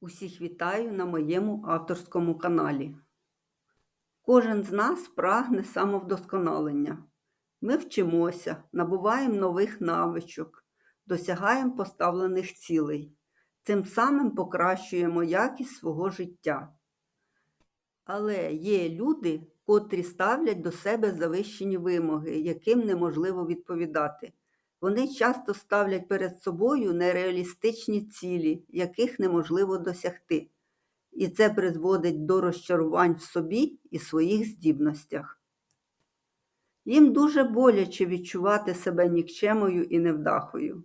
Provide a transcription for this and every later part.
Усіх вітаю на моєму авторському каналі. Кожен з нас прагне самовдосконалення. Ми вчимося, набуваємо нових навичок, досягаємо поставлених цілей. Цим самим покращуємо якість свого життя. Але є люди, котрі ставлять до себе завищені вимоги, яким неможливо відповідати. Вони часто ставлять перед собою нереалістичні цілі, яких неможливо досягти. І це призводить до розчарувань в собі і своїх здібностях. Їм дуже боляче відчувати себе нікчемою і невдахою.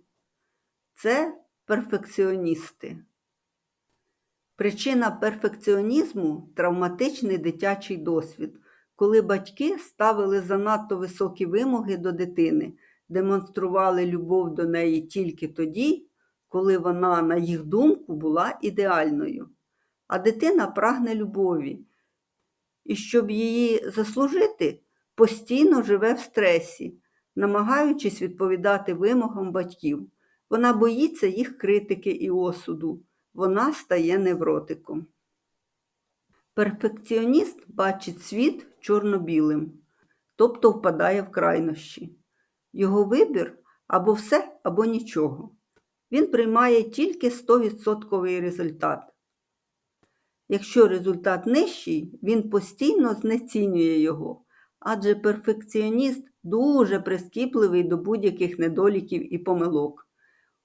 Це перфекціоністи. Причина перфекціонізму травматичний дитячий досвід, коли батьки ставили занадто високі вимоги до дитини, демонстрували любов до неї тільки тоді, коли вона, на їх думку, була ідеальною. А дитина прагне любові. І щоб її заслужити, постійно живе в стресі, намагаючись відповідати вимогам батьків. Вона боїться їх критики і осуду. Вона стає невротиком. Перфекціоніст бачить світ чорно-білим, тобто впадає в крайнощі. Його вибір або все, або нічого. Він приймає тільки 100% результат. Якщо результат нижчий, він постійно знецінює його, адже перфекціоніст дуже прискіпливий до будь-яких недоліків і помилок.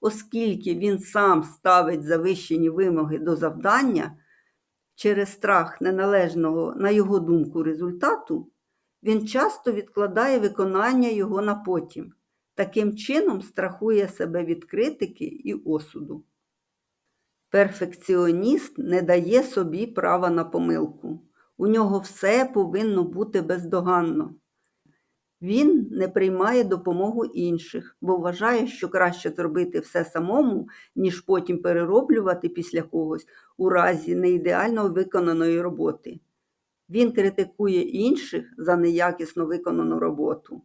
Оскільки він сам ставить завищені вимоги до завдання через страх неналежного, на його думку, результату, він часто відкладає виконання його на потім, таким чином страхує себе від критики і осуду. Перфекціоніст не дає собі права на помилку. У нього все повинно бути бездоганно. Він не приймає допомогу інших, бо вважає, що краще зробити все самому, ніж потім перероблювати після когось у разі неідеально виконаної роботи. Він критикує інших за неякісно виконану роботу.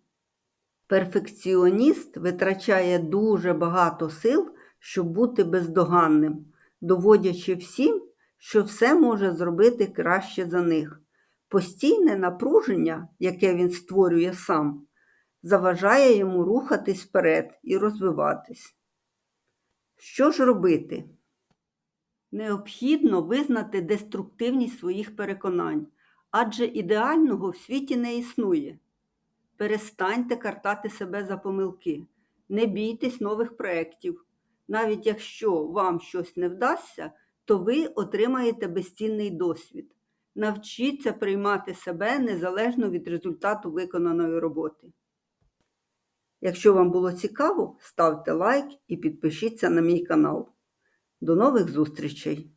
Перфекціоніст витрачає дуже багато сил, щоб бути бездоганним, доводячи всім, що все може зробити краще за них. Постійне напруження, яке він створює сам, заважає йому рухатись вперед і розвиватись. Що ж робити? Необхідно визнати деструктивність своїх переконань, адже ідеального в світі не існує. Перестаньте картати себе за помилки, не бійтесь нових проєктів. Навіть якщо вам щось не вдасться, то ви отримаєте безцінний досвід. Навчіться приймати себе незалежно від результату виконаної роботи. Якщо вам було цікаво, ставте лайк і підпишіться на мій канал. До нових зустрічей!